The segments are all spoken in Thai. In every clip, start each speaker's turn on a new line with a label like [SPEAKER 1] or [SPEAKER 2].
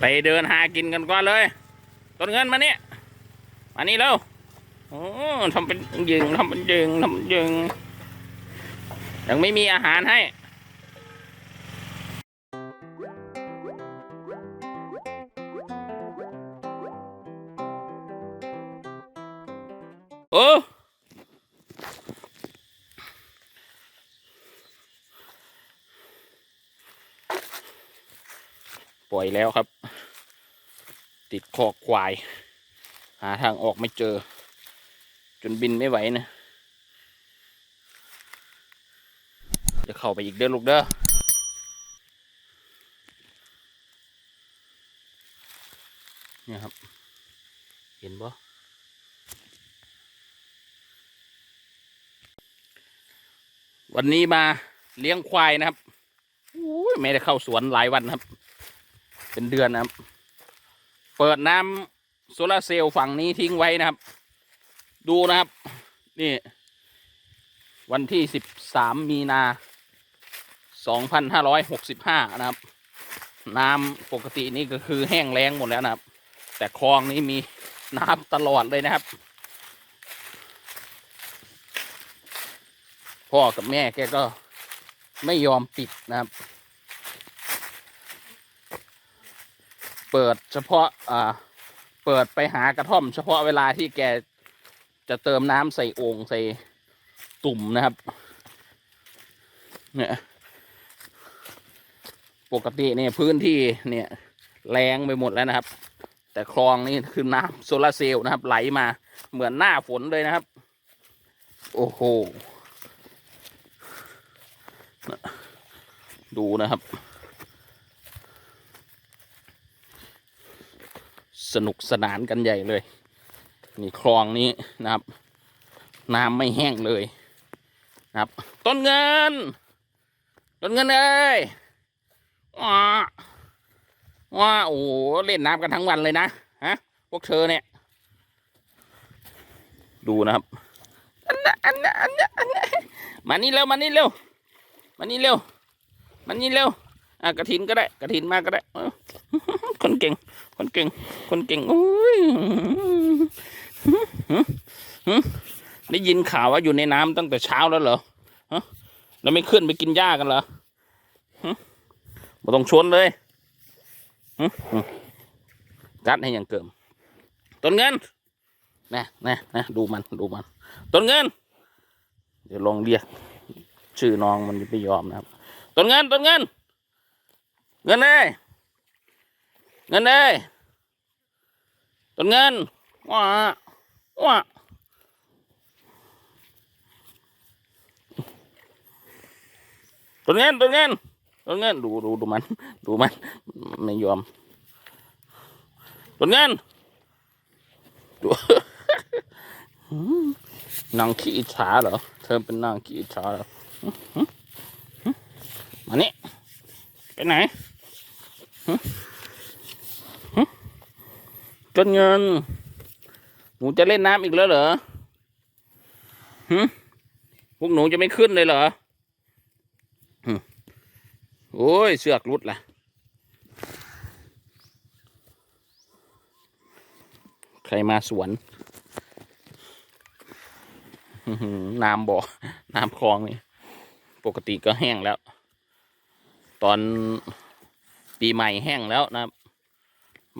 [SPEAKER 1] ไปเดินหากินกันก่อนเลย ต้นเงินมาเนี่ยมานี่เร็วโอ้ทำเป็นยิงทำเป็นยิงทำเป็นยิงยังไม่มีอาหารให้โอ้ปล่อยแล้วครับ ติดคอควาย หาทางออกไม่เจอ จนบินไม่ไหวนะ จะเข้าไปอีกเด้อลูกเด้อนี่ครับ เห็นปะวันนี้มาเลี้ยงควายนะครับอุ้ยไม่ได้เข้าสวนหลายวันครับ เป็นเดือนนะครับ เปิดน้ำโซลาร์เซลล์ฝั่งนี้ทิ้งไว้นะครับ ดูนะครับ นี่ วันที่สิบสามมีนาสองพันห้าร้อยหกสิบห้านะครับ น้ำปกตินี่ก็คือแห้งแล้งหมดแล้วนะครับ แต่คลองนี้มีน้ำตลอดเลยนะครับ พ่อกับแม่แกก็ไม่ยอมปิดนะครับ เปิดเฉพาะอ่าเปิดไปหากระท่อม เฉพาะเวลาที่แกจะเติมน้ำใส่โอ่งใส่ตุ่มนะครับ เนี่ย ปกติเนี่ยพื้นที่เนี่ยแรงไปหมดแล้วนะครับ แต่คลองนี่คือน้ำโซลาร์เซลล์นะครับ ไหลมาเหมือนหน้าฝนเลยนะครับ โอ้โห ดูนะครับ สนุกสนานกันใหญ่เลย นี่คลองนี้นะครับ น้ำไม่แห้งเลยนะครับ ต้นเงิน ต้นเงินเอ้ยว้าว้าโอ้เล่นน้ำกันทั้งวันเลยนะฮะพวกเธอเนี่ย ดูนะครับอันนะอันนะอันนะอันนะมานี่เร็วมานี่เร็วมานี่เร็วมานี่เร็วอะกระถินก็ได้กระถินมาก็ได้ คนเก่ง คนเก่ง คนเก่งโอ้ยได้ยินข่าวว่าอยู่ในน้ำตั้งแต่เช้าแล้วเหรอฮะแล้วไม่ขึ้นไปกินหญ้ากันเหรอมาต้องชวนเลยหึหึกัดให้ยังเกิมต้นเงินนะนะนะดูมันดูมันต้นเงิน เดี๋ยวลองเรียกชื่อน้องมันไม่ยอมนะครับต้นเงินต้นเงิน เงินเอ้ย เงินเอ้ต้นเงินว้าว้าต้นเงินต้นเงินต้นเงินดูดูดูมันดูมันไม่ยอมต้นเงินดูนางขี้อิจฉาเหรอเธอเป็นนางขี้อิจฉาเหรอมานี่ไปไหนหึหึ จนเงิน หนูจะเล่นน้ำอีกแล้วเหรอหึพวกหนูจะไม่ขึ้นเลยเหรอหึโอ้ย เสือกรุดล่ะ ใครมาสวน น้ำบ่อ น้ำคลองนี่ ปกติก็แห้งแล้ว ตอนปีใหม่แห้งแล้วนะ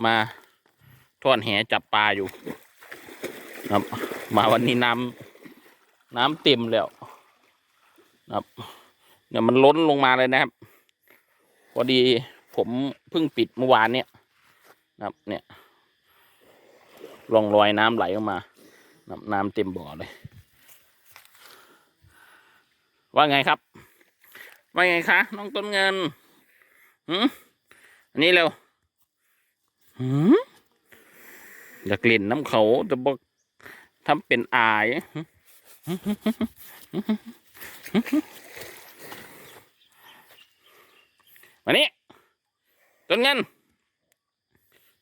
[SPEAKER 1] มา ทอดแหจับปลาอยู่นะครับมาวันนี้น้ำน้ำเต็มแล้วนะครับเนี่ยมันล้นลงมาเลยนะครับ พอดีผมเพิ่งปิดเมื่อวานเนี่ยนะครับเนี่ยร่องรอยน้ำไหลออกมานับน้ำเต็มบ่อเลย ว่าไงครับ ว่าไงคะน้องต้นเงินหืมอันนี้เร็วหืม อยากเล่นน้ำเขาแต่บอกทำเป็นอายมานี่ต้นเงิน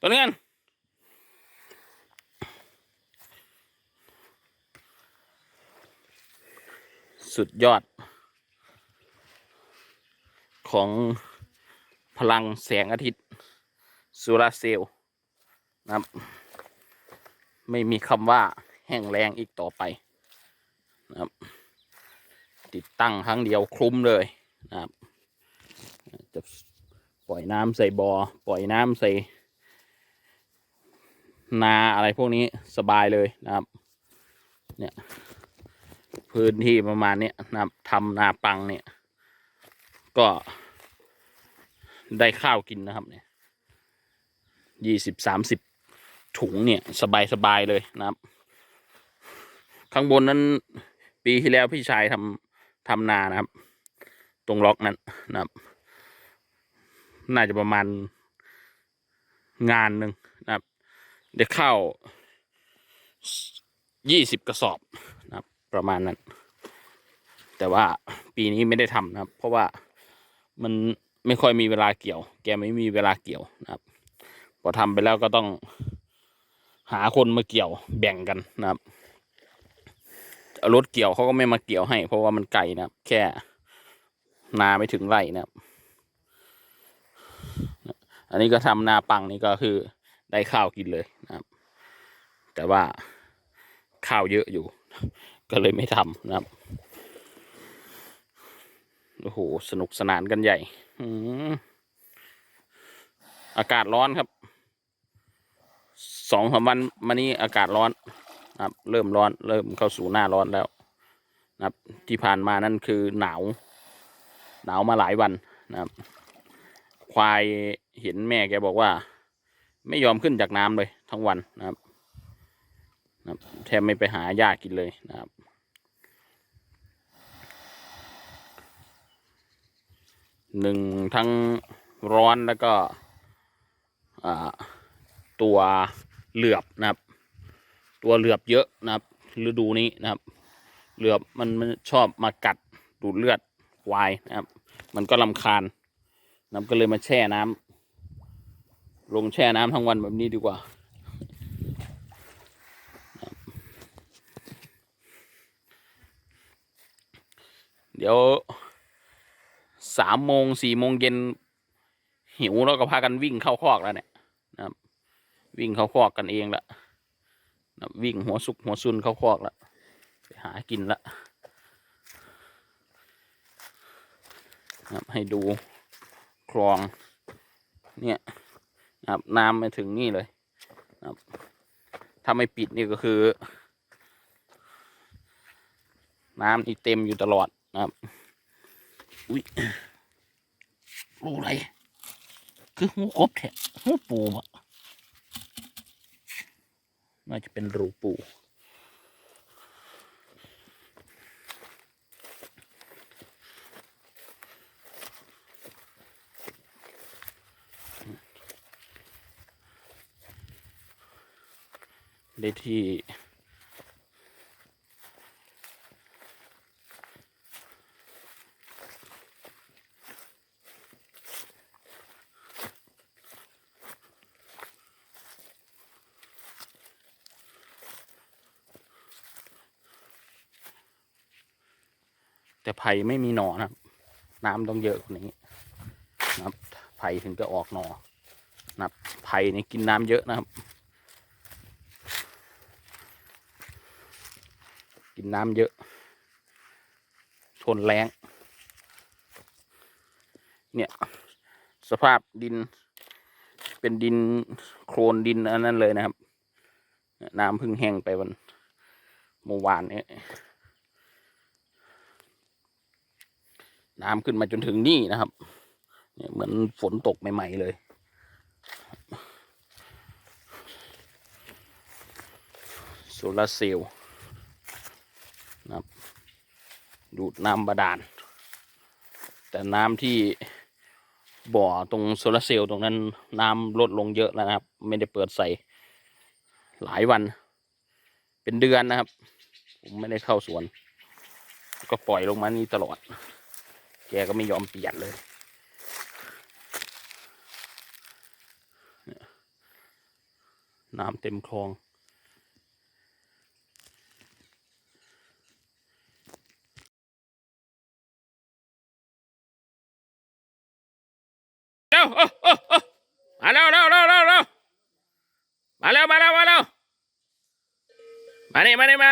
[SPEAKER 1] ต้นเงินสุดยอด ของพลังแสงอาทิตย์โซลาร์เซลล์นะครับ ไม่มีคำว่าแห้งแรงอีกต่อไปนะครับ ติดตั้งครั้งเดียวคลุมเลยนะครับจะปล่อยน้ำใส่บอ่อปล่อยน้ำใส่ นาอะไรพวกนี้สบายเลยนะครับ เนี่ยพื้นที่ประมาณนี้นะครับทำนาปังเนี่ย ก็ได้ข้าวกินนะครับเนี่ยยี่สิบสามสิบ ถุงเนี่ยสบายสบายเลยนะครับ ข้างบนนั้น ปีที่แล้วพี่ชายทำทำนานะครับ ตรงล็อกนั้นนะครับ น่าจะประมาณงานหนึ่งนะครับ ได้ข้าวยี่สิบกระสอบนะครับ ประมาณนั้น แต่ว่าปีนี้ไม่ได้ทำนะครับ เพราะว่ามันไม่ค่อยมีเวลาเกี่ยว แกไม่มีเวลาเกี่ยวนะครับ พอทำไปแล้วก็ต้อง หาคนมาเกี่ยวแบ่งกันนะครับรถเกี่ยวเขาก็ไม่มาเกี่ยวให้ เพราะว่ามันไกลนะครับ แค่นาไม่ถึงไร่นะครับ อันนี้ก็ทำนาปังนี่ก็คือได้ข้าวกินเลยนะครับ แต่ว่าข้าวเยอะอยู่ ก็เลยไม่ทำนะครับโอ้โหสนุกสนานกันใหญ่อืมอากาศร้อนครับ สองสามวันมานี้อากาศร้อนนะครับ เริ่มร้อน เริ่มเข้าสู่หน้าร้อนแล้วนะครับ ที่ผ่านมานั่นคือหนาว หนาวมาหลายวันนะครับ ควายเห็นแม่แกบอกว่า ไม่ยอมขึ้นจากน้ำเลยทั้งวันนะครับนะครับ แทบไม่ไปหาหญ้ากินเลยนะครับหนึ่งทั้งร้อนแล้วก็อ่าตัว เหลือบนะครับ ตัวเหลือบเยอะนะครับฤดูนี้นะครับ เหลือบมันมันชอบมากัดดูดเลือดควายนะครับ มันก็ลำคาญนะครับก็เลยมาแช่น้ำลงแช่น้ำทั้งวันแบบนี้ดีกว่าเดี๋ยวสามโมงสี่โมงเย็นหิวแล้วก็พากันวิ่งเข้าคอกแล้วเนี่ย วิ่งเขาคอกกันเองละนะวิ่งหัวสุกหัวซุนเขาคอกละไปหากินละนะให้ดูคลอง เนี่ยนะน้ำมาถึงนี่เลยนะถ้าไม่ปิดนี่ก็คือ น้ำนี่เต็มอยู่ตลอดนะครับอุ้ยรูอะไรคือหูกบแทะหูปูอะ น่าจะเป็นรูปูได้ที่ แต่ไผ่ไม่มีหนอนะครับ น้ำต้องเยอะกว่านี้นะครับไผ่ถึงจะออกหนอนะครับไผ่นี่กินน้ำเยอะนะครับ กินน้ำเยอะ ทนแรงเนี่ยสภาพดิน เป็นดินโคลนดินอันนั้นเลยนะครับ น้ำเพึ่งแห้งไปวันเมื่อวานนี้ น้ำขึ้นมาจนถึงนี่นะครับเนี่ยเหมือนฝนตกใหม่ ๆ เลย โซลาร์เซลล์นะครับ ดูดน้ำบาดาล แต่น้ำที่บ่อตรงโซลาร์เซลล์ตรงนั้นน้ำลดลงเยอะแล้วนะครับ ไม่ได้เปิดใส่หลายวัน เป็นเดือนนะครับ ผมไม่ได้เข้าสวน ก็ปล่อยลงมานี่ตลอด แกก็ไม่ยอมเปลี่ยนเลย น้ำเต็มคลองเร็วมาแล้วเร็วเร็วเร็วเร็วมาแล้วมาแล้วมาแล้วมานี่มานี่มา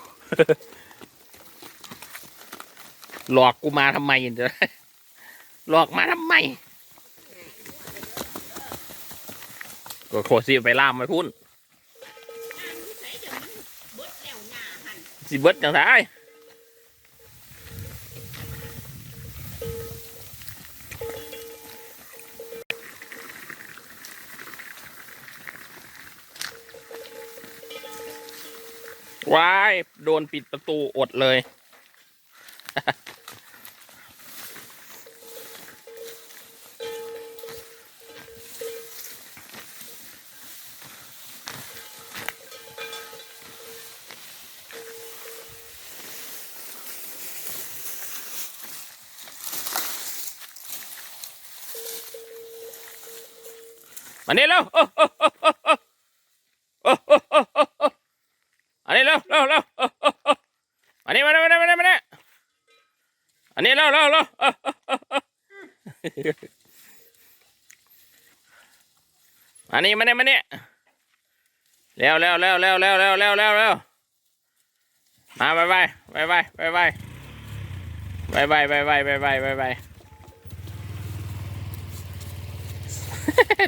[SPEAKER 1] หลอกกูมาทำไมจะหลอกมาทำไม ก็โคสิไปล่ามไปพุ่น
[SPEAKER 2] ใส่เดี๋ยวมันเบิดแล้วหน้าหัน
[SPEAKER 1] สิเบิดจังไง ว้าย โดนปิดประตูอดเลย มาเนี่เร็วโอ้โอ้โอ้โอ้โอ้โอ้โอ้โอ้โอ้อันนี้เร็วเร็วเร็วอ้โอ้โอ้มาเนี่มานี่มานี่มานี่มานี่อันนี้เร็วเร็วเร็วอ้โอ้โอ้มานี่มานี่มาเร็วเร็วเร็วเร็วเร็วเร็วเร็วเร็วเร็วมาไปไปไปไปไปไปไปไปไปไปไปไปไปไป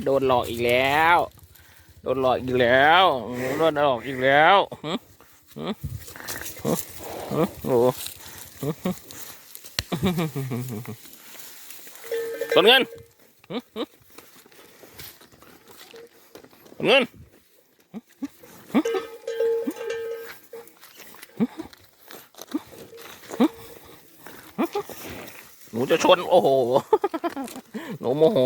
[SPEAKER 1] โดนหลอกอีกแล้ว โดนหลอกอีกแล้ว โดนหลอกอีกแล้ว โอ้ต้นเงินต้นเงินหนูจะชน โอ้โห หนูโมโห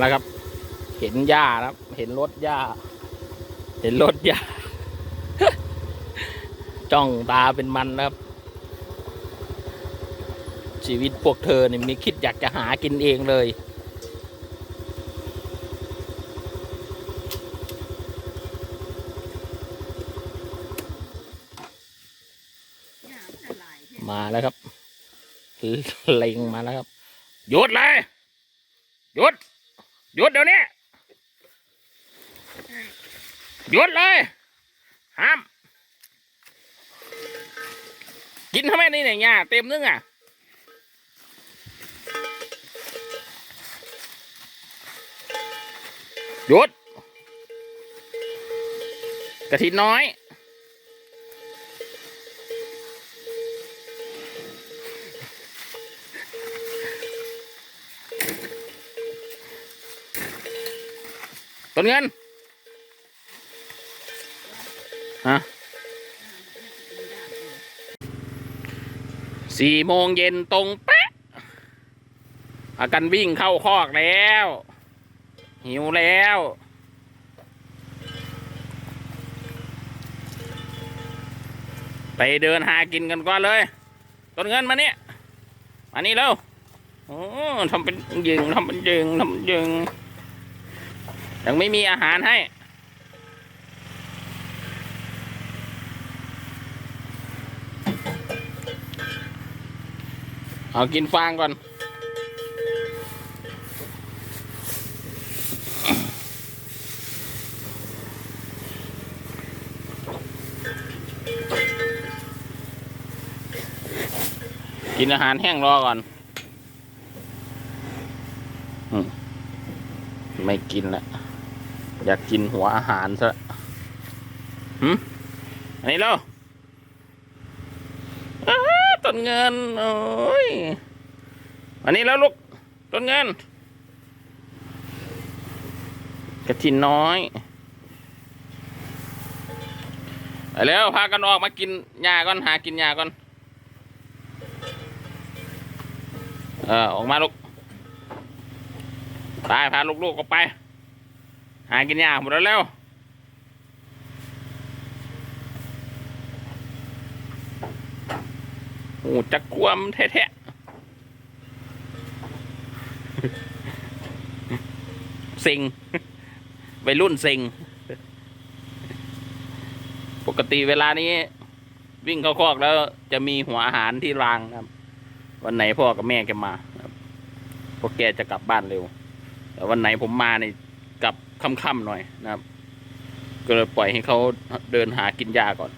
[SPEAKER 1] แล้วครับ เห็นหญ้าครับ เห็นรถหญ้า เห็นรถหญ้า จ้องตาเป็นมันครับ ชีวิตพวกเธอเนี่ยมีคิดอยากจะหากินเองเลย
[SPEAKER 2] มาแล้
[SPEAKER 1] วครับเล็งมาแล้วครับ หยุดเลย หยุด หยุดเดี๋ยวนี้หยุดเลยห้ามกินทำไมนี่เนี่ยหญ้าเต็มนึงอะหยุดกระถินน้อย ต้นเงินฮะสี่โมงเย็นตรงเป๊ะอากันวิ่งเข้าคอกแล้ว หิวแล้ว ไปเดินหากินกันก่อนเลย ต้นเงินมาเนี่ยมานี่เร็วโอ้ทำเป็นยิงทำเป็นยิงทำเป็นยิง ยังไม่มีอาหารให้ เอากินฟางก่อน กินอาหารแห้งรอก่อนอืไม่กินละ อยากกินหัวอาหารซะหืมอันนี้แล้วอ้าต้นเงิน โอ้ย อันนี้แล้วลูก ต้นเงิน กระทินน้อยไปแล้วพากันออกมากินหญ้าก่อนหากินหญ้าก่อน เออออกมาลูก ไปพาลูกๆออกไป หากินหญ้าหมดแล้วเร็วโอ้จักกวมแท้ๆสิงวัยรุ่นสิงปกติเวลานี้ วิ่งเข้าคอกแล้วจะมีหัวอาหารที่รางครับ วันไหนพ่อกับแม่แกมาครับพวกแกจะกลับบ้านเร็ว แต่วันไหนผมมานี่ ค่ำๆหน่อยนะครับ ก็เลยปล่อยให้เขาเดินหากินยาก่อน